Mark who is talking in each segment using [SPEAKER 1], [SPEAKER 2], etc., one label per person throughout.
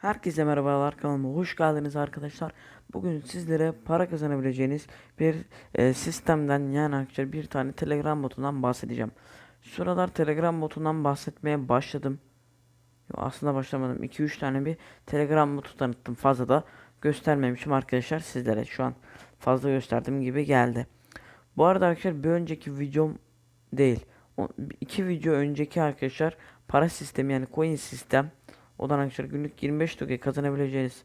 [SPEAKER 1] Herkese merhabalar kanalıma hoş geldiniz arkadaşlar. Bugün sizlere para kazanabileceğiniz bir e, sistemden yani arkadaşlar bir tane Telegram botundan bahsedeceğim. Şuralar Telegram botundan bahsetmeye başladım. Yo, aslında başlamadım. 2-3 tane bir Telegram botu tanıttım. Fazla da göstermemişim arkadaşlar sizlere. Şu an fazla gösterdiğim gibi geldi. Bu arada arkadaşlar bir önceki videom değil. O, iki video önceki arkadaşlar para sistemi yani coin sistem Odan arkadaşlar günlük 25 TOG kazanabileceğiniz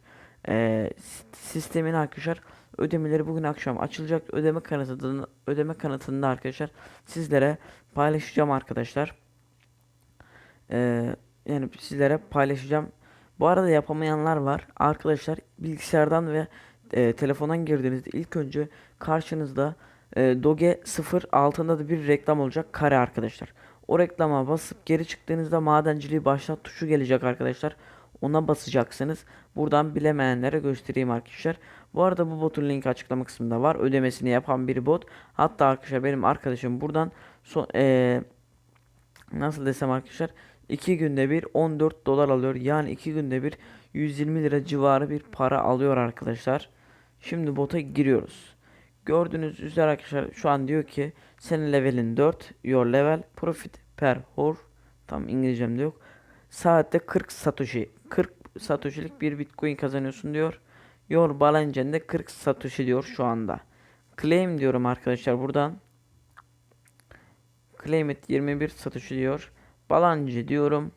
[SPEAKER 1] eee, sistemin arkadaşlar ödemeleri bugün akşam açılacak ödeme kanıtında ödeme kanıtında arkadaşlar sizlere paylaşacağım arkadaşlar. Eee, yani sizlere paylaşacağım. Bu arada yapamayanlar var. Arkadaşlar bilgisayardan ve eee, telefondan girdiğinizde ilk önce karşınızda eee, Doge 0 altında da bir reklam olacak kare arkadaşlar. O reklama basıp geri çıktığınızda madenciliği başlat tuşu gelecek arkadaşlar. Ona basacaksınız. Buradan bilemeyenlere göstereyim arkadaşlar. Bu arada bu botun linki açıklama kısmında var. Ödemesini yapan bir bot. Hatta arkadaşlar benim arkadaşım buradan son, eee, nasıl desem arkadaşlar 2 günde bir 14 dolar alıyor. Yani 2 günde bir 120 lira civarı bir para alıyor arkadaşlar. Şimdi bota giriyoruz. Gördüğünüz üzere arkadaşlar şu an diyor ki senin levelin 4, your level profit per hour tam İngilizcemde yok. Saatte 40 satoshi 40 satoshi'lik bir bitcoin kazanıyorsun diyor. Your balance'de de 40 satoshi diyor şu anda. Claim diyorum arkadaşlar buradan. Claim it 21 satoshi diyor. Balance diyorum.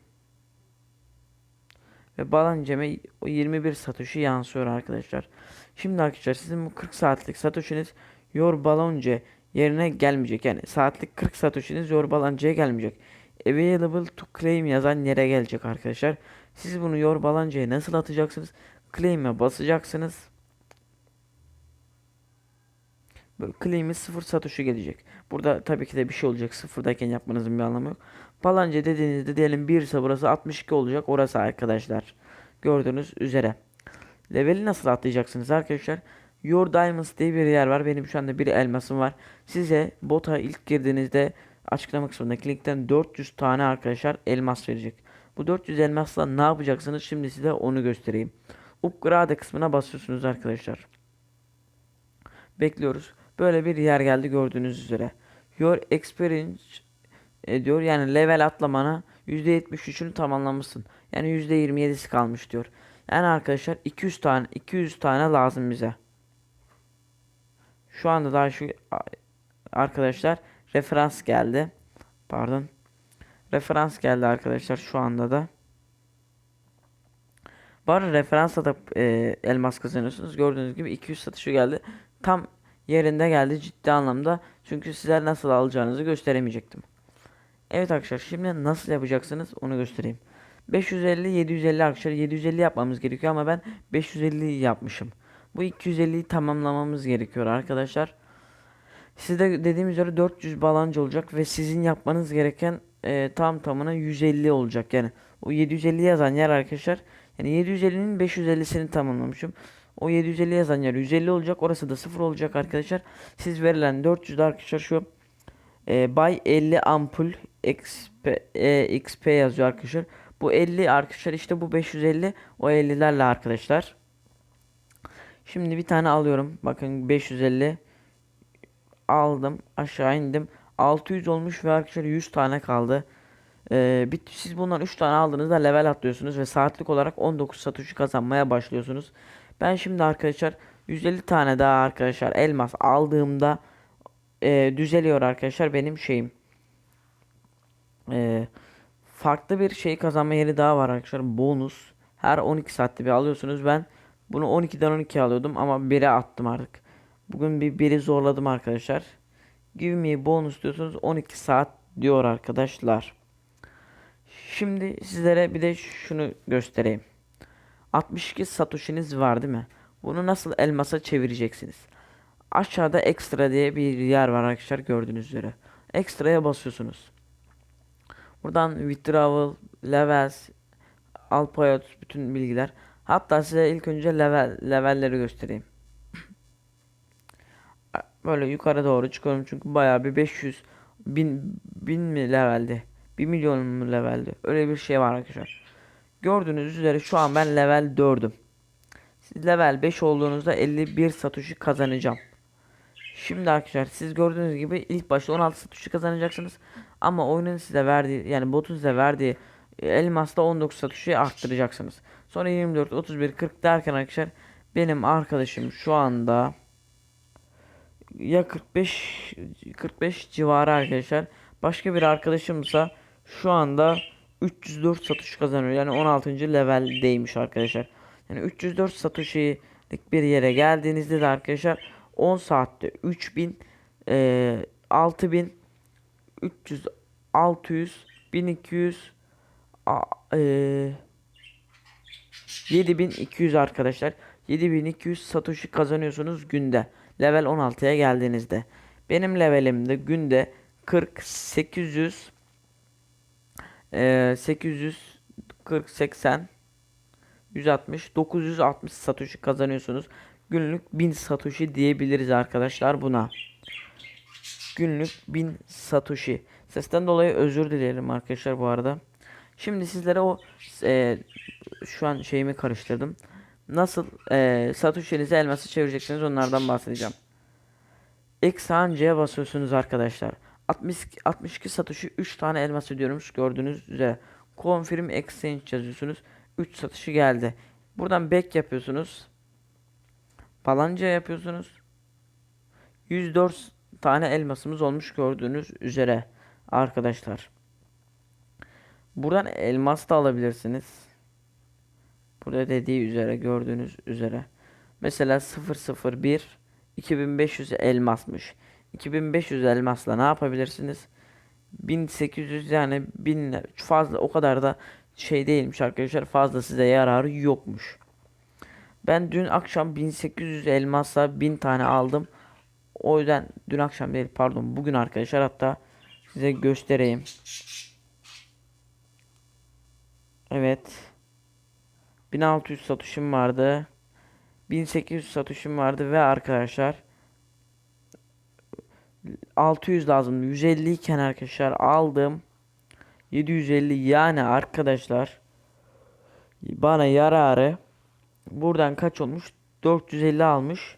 [SPEAKER 1] Ve balanceme o 21 satoshi yansıyor arkadaşlar. Şimdi arkadaşlar sizin bu 40 saatlik satoshi'niz your balance yerine gelmeyecek. Yani saatlik 40 satoshi'niz your balance'ye gelmeyecek. Available to claim yazan yere gelecek arkadaşlar. Siz bunu your balance'ye nasıl atacaksınız? Claim'e basacaksınız. Böyle claim'i 0 satoshi gelecek. Burada tabii ki de bir şey olacak. Sıfırdayken yapmanızın bir anlamı yok. Balance dediğinizde diyelim 1 ise burası 62 olacak. Orası arkadaşlar. Gördüğünüz üzere. Leveli nasıl atlayacaksınız arkadaşlar? Your Diamonds diye bir yer var. Benim şu anda bir elmasım var. Size bota ilk girdiğinizde açıklama kısmındaki linkten 400 tane arkadaşlar elmas verecek. Bu 400 elmasla ne yapacaksınız? Şimdi size onu göstereyim. Upgrade kısmına basıyorsunuz arkadaşlar. Bekliyoruz. Böyle bir yer geldi gördüğünüz üzere. Your experience e, diyor yani level atlamana %73'ünü tamamlamışsın. Yani %27'si kalmış diyor. Yani arkadaşlar 200 tane 200 tane lazım bize. Şu anda daha şu arkadaşlar referans geldi. Pardon. Referans geldi arkadaşlar şu anda da. Arada referans atıp e, elmas kazanıyorsunuz. Gördüğünüz gibi 200 satışı geldi. Tam yerinde geldi ciddi anlamda. Çünkü sizler nasıl alacağınızı gösteremeyecektim. Evet arkadaşlar şimdi nasıl yapacaksınız onu göstereyim. 550 750 arkadaşlar 750 yapmamız gerekiyor ama ben 550 yapmışım. Bu 250'yi tamamlamamız gerekiyor arkadaşlar. Sizde dediğim üzere 400 balancı olacak ve sizin yapmanız gereken e, tam tamına 150 olacak. Yani o 750 yazan yer arkadaşlar. Yani 750'nin 550'sini tamamlamışım. O 750 yazan yer 150 olacak. Orası da 0 olacak arkadaşlar. Siz verilen 400 arkadaşlar şu e, buy 50 ampul XP, e, XP yazıyor arkadaşlar. Bu 50 arkadaşlar işte bu 550 o 50'lerle arkadaşlar. Şimdi bir tane alıyorum. Bakın 550 aldım. Aşağı indim. 600 olmuş ve arkadaşlar 100 tane kaldı. Ee, siz bundan 3 tane aldığınızda level atlıyorsunuz ve saatlik olarak 19 satoshi kazanmaya başlıyorsunuz. Ben şimdi arkadaşlar 150 tane daha arkadaşlar elmas aldığımda e, düzeliyor arkadaşlar benim şeyim. E, farklı bir şey kazanma yeri daha var arkadaşlar. Bonus. Her 12 saatte bir alıyorsunuz. Ben bunu 12'den 12 alıyordum ama 1'e attım artık. Bugün bir biri zorladım arkadaşlar. Give me bonus diyorsunuz 12 saat diyor arkadaşlar. Şimdi sizlere bir de şunu göstereyim. 62 satoshiniz var değil mi? Bunu nasıl elmasa çevireceksiniz? Aşağıda ekstra diye bir yer var arkadaşlar gördüğünüz üzere. Ekstraya basıyorsunuz. Buradan withdrawal, levels, al payot bütün bilgiler. Hatta size ilk önce level levelleri göstereyim. Böyle yukarı doğru çıkıyorum çünkü bayağı bir 500 bin bin mi levelde? 1 milyon mu levelde? Öyle bir şey var arkadaşlar. Gördüğünüz üzere şu an ben level 4'üm. Siz level 5 olduğunuzda 51 satoshi kazanacağım. Şimdi arkadaşlar siz gördüğünüz gibi ilk başta 16 satoshi kazanacaksınız. Ama oyunun size verdiği yani botun size verdiği elmasla 19 satoshi'yi arttıracaksınız. Sonra 24, 31, 40 derken arkadaşlar benim arkadaşım şu anda ya 45 45 civarı arkadaşlar. Başka bir arkadaşımsa şu anda 304 satoshi kazanıyor. Yani 16. leveldeymiş arkadaşlar. Yani 304 satoshi'lik bir yere geldiğinizde de arkadaşlar 10 saatte 3000 e, 6000 300 600 1200 a- e, 7200 arkadaşlar. 7200 satoshi kazanıyorsunuz günde. Level 16'ya geldiğinizde. Benim levelimde günde 40 800 e, 840 80 160 960 satoshi kazanıyorsunuz. Günlük 1000 satoshi diyebiliriz arkadaşlar buna. Günlük 1000 satoshi. Sesten dolayı özür dilerim arkadaşlar bu arada. Şimdi sizlere o e, şu an şeyimi karıştırdım. Nasıl e, satoshi'nizi elması çevireceksiniz onlardan bahsedeceğim. X C'ye basıyorsunuz arkadaşlar. 60, 62 satoshi 3 tane elmas ödüyormuş gördüğünüz üzere. Confirm exchange yazıyorsunuz. 3 satışı geldi. Buradan back yapıyorsunuz. Falanca yapıyorsunuz. 104 tane elmasımız olmuş gördüğünüz üzere arkadaşlar. Buradan elmas da alabilirsiniz. Burada dediği üzere gördüğünüz üzere. Mesela 001 2500 elmasmış. 2500 elmasla ne yapabilirsiniz? 1800 yani 1000 fazla o kadar da şey değilmiş arkadaşlar. Fazla size yararı yokmuş. Ben dün akşam 1800 elmasla 1000 tane aldım. O yüzden dün akşam değil pardon bugün arkadaşlar hatta size göstereyim. Evet. 1600 satışım vardı. 1800 satışım vardı ve arkadaşlar 600 lazım. 150 iken arkadaşlar aldım. 750 yani arkadaşlar bana yararı buradan kaç olmuş? 450 almış.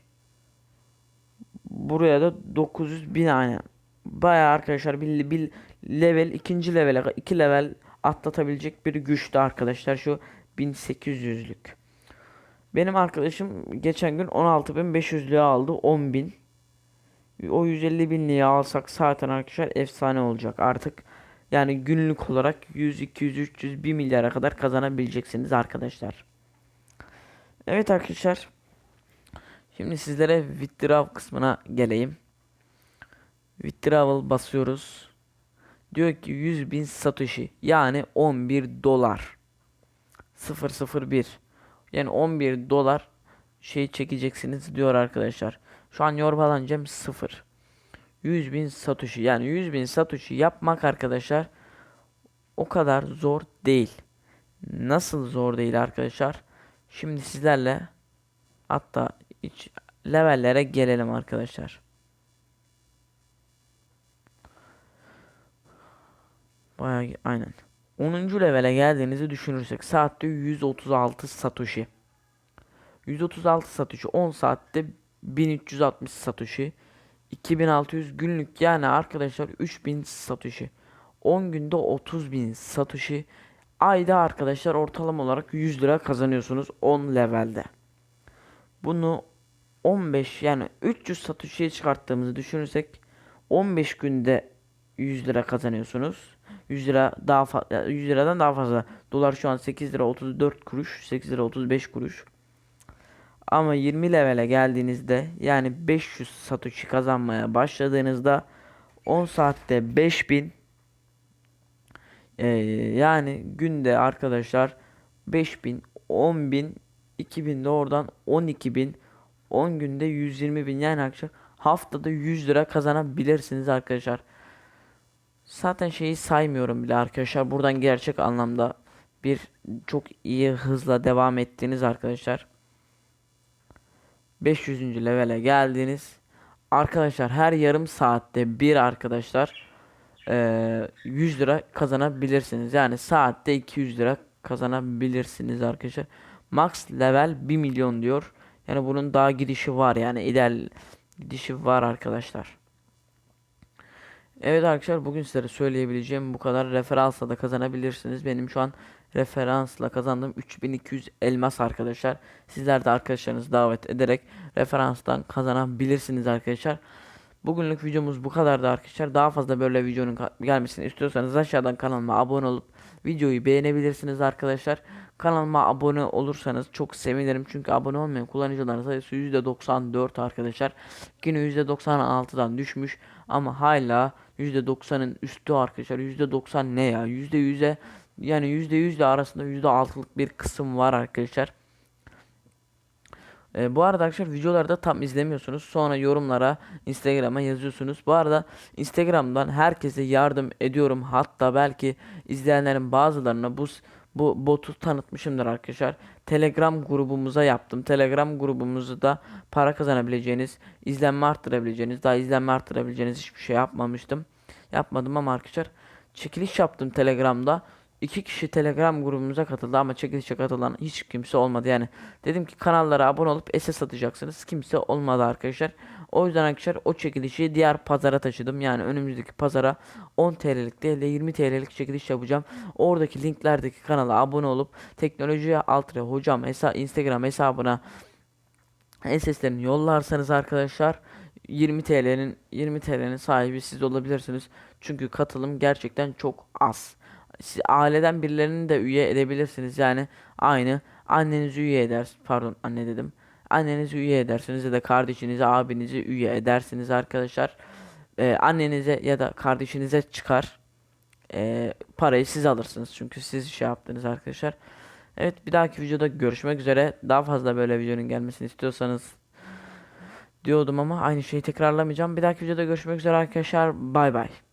[SPEAKER 1] Buraya da 900 bin yani. Baya arkadaşlar bir, bir level ikinci levele iki level atlatabilecek bir güçtü arkadaşlar şu 1800'lük. Benim arkadaşım geçen gün 16.500 lira aldı 10.000. O 150 bin liraya alsak zaten arkadaşlar efsane olacak artık. Yani günlük olarak 100, 200, 300, 1 milyara kadar kazanabileceksiniz arkadaşlar. Evet arkadaşlar. Şimdi sizlere withdraw kısmına geleyim. Withdrawal basıyoruz. Diyor ki 100 bin satoshi yani 11 dolar. 001 yani 11 dolar şey çekeceksiniz diyor arkadaşlar. Şu an yorbalancam 0. 100 bin satoshi yani 100 bin satoshi yapmak arkadaşlar o kadar zor değil. Nasıl zor değil arkadaşlar? Şimdi sizlerle hatta iç levellere gelelim arkadaşlar. Bayağı aynen. 10. levele geldiğinizi düşünürsek saatte 136 satoshi. 136 satoshi 10 saatte 1360 satoshi. 2600 günlük yani arkadaşlar 3000 satoshi. 10 günde 30.000 satoshi. Ayda arkadaşlar ortalama olarak 100 lira kazanıyorsunuz 10 levelde. Bunu 15 yani 300 satoshi'ye çıkarttığımızı düşünürsek 15 günde 100 lira kazanıyorsunuz. 100 lira daha fazla 100 liradan daha fazla. Dolar şu an 8 lira 34 kuruş, 8 lira 35 kuruş. Ama 20 levele geldiğinizde yani 500 satoshi kazanmaya başladığınızda 10 saatte 5000 ee, yani günde arkadaşlar 5000 10000 2000 de oradan 12000 10 günde 120 bin yani arkadaşlar haftada 100 lira kazanabilirsiniz arkadaşlar. Zaten şeyi saymıyorum bile arkadaşlar. Buradan gerçek anlamda bir çok iyi hızla devam ettiğiniz arkadaşlar. 500. levele geldiniz. Arkadaşlar her yarım saatte bir arkadaşlar eee, 100 lira kazanabilirsiniz. Yani saatte 200 lira kazanabilirsiniz arkadaşlar. Max level 1 milyon diyor. Yani bunun daha gidişi var yani ideal gidişi var arkadaşlar. Evet arkadaşlar bugün sizlere söyleyebileceğim bu kadar. Referansla da kazanabilirsiniz. Benim şu an referansla kazandığım 3200 elmas arkadaşlar. Sizler de arkadaşlarınızı davet ederek referanstan kazanabilirsiniz arkadaşlar. Bugünlük videomuz bu kadardı arkadaşlar. Daha fazla böyle videonun gelmesini istiyorsanız aşağıdan kanalıma abone olup videoyu beğenebilirsiniz arkadaşlar. Kanalıma abone olursanız çok sevinirim. Çünkü abone olmayan kullanıcıların sayısı %94 arkadaşlar. Yine %96'dan düşmüş ama hala %90'ın üstü arkadaşlar. %90 ne ya? %100'e yani %100 ile arasında %6'lık bir kısım var arkadaşlar. Ee, bu arada arkadaşlar videoları da tam izlemiyorsunuz. Sonra yorumlara, Instagram'a yazıyorsunuz. Bu arada Instagram'dan herkese yardım ediyorum. Hatta belki izleyenlerin bazılarına bu bu botu tanıtmışımdır arkadaşlar. Telegram grubumuza yaptım. Telegram grubumuzu da para kazanabileceğiniz, izlenme arttırabileceğiniz, daha izlenme arttırabileceğiniz hiçbir şey yapmamıştım. Yapmadım ama arkadaşlar çekiliş yaptım Telegram'da. İki kişi Telegram grubumuza katıldı ama çekilişe katılan hiç kimse olmadı. Yani dedim ki kanallara abone olup SS atacaksınız. Kimse olmadı arkadaşlar. O yüzden arkadaşlar o çekilişi diğer pazara taşıdım. Yani önümüzdeki pazara 10 TL'lik değil de 20 TL'lik çekiliş yapacağım. Oradaki linklerdeki kanala abone olup teknolojiye altre hocam hesa Instagram hesabına SS'lerini yollarsanız arkadaşlar 20 TL'nin 20 TL'nin sahibi siz olabilirsiniz. Çünkü katılım gerçekten çok az. Siz aileden birilerini de üye edebilirsiniz. Yani aynı annenizi üye eder. Pardon anne dedim. Annenizi üye edersiniz ya da kardeşinizi, abinizi üye edersiniz arkadaşlar. Ee, annenize ya da kardeşinize çıkar. Ee, parayı siz alırsınız. Çünkü siz şey yaptınız arkadaşlar. Evet bir dahaki videoda görüşmek üzere. Daha fazla böyle videonun gelmesini istiyorsanız diyordum ama aynı şeyi tekrarlamayacağım. Bir dahaki videoda görüşmek üzere arkadaşlar. Bay bay.